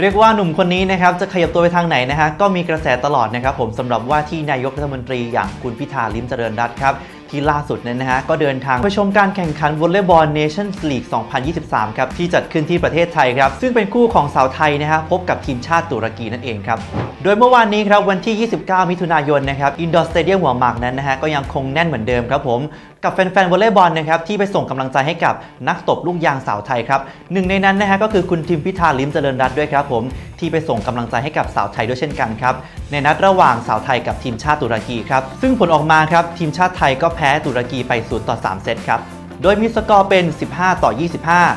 เรียกว่าหนุ่มคนนี้นะครับจะขยับตัวไปทางไหนนะฮะก็มีกระแสตลอดนะครับผมสำหรับว่าที่นายกรัฐมนตรีอย่างคุณพิธาลิมเจริญรัตน์ครับ ที่ล่าสุดนั้นนะฮะก็เดินทางไปชมการแข่งขันวอลเลย์บอลเนชั่นสลีก 2023 ครับ ที่จัดขึ้นที่ประเทศไทยครับ ซึ่งเป็นคู่ของสาวไทยนะฮะพบกับทีมชาติตุรกีนั่นเองครับ โดยเมื่อวานนี้ครับวันที่ 29 มิถุนายนนะครับอินดอร์สเตเดียมหัวหมากนั้นนะฮะก็ยังคงแน่นเหมือนเดิมครับผมกับแฟนๆวอลเลย์บอลนะครับที่ไปส่งกำลังใจให้กับนักตบลูกยางสาวไทยครับหนึ่งในนั้นนะฮะก็คือคุณทิมพิธาลิมเจริญรัตน์ด้วยครับผมที่ไปส่งกำลังใจให้กับสาวไทยด้วยเช่นกันครับในนัดระหว่างสาวไทยกับทีมชาติตุรกีครับซึ่งผลออกมาครับทีมชาติไทยก็แพ้ตุรกีไป0ต่อ3เซตครับโดยมีสกอร์เป็น 15 ต่อ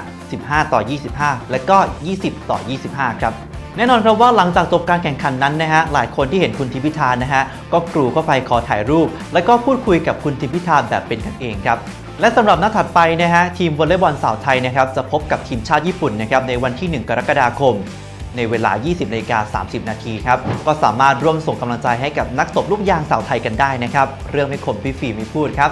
25 15 ต่อ 25 และก็ 20 ต่อ 25 ครับ แน่นอนครับว่าหลังจากจบการแข่งขันนั้นนะฮะ หลายคนที่เห็นคุณทิพิธานะฮะ ก็กรูเข้าไปขอถ่ายรูป แล้วก็พูดคุยกับคุณทิพิธาแบบเป็นกันเองครับ และสำหรับนัดถัดไปนะฮะ ทีมวอลเลย์บอลสาวไทยนะครับ จะพบกับทีมชาติญี่ปุ่นนะครับในวันที่ 1 กรกฎาคม ในเวลา 20นาฬิกา30 นาทีครับ ก็สามารถร่วมส่งกำลังใจให้กับนักตบลูกยางสาวไทยกันได้นะครับ เรื่องไม่คมพี่ฟีไม่พูดครับ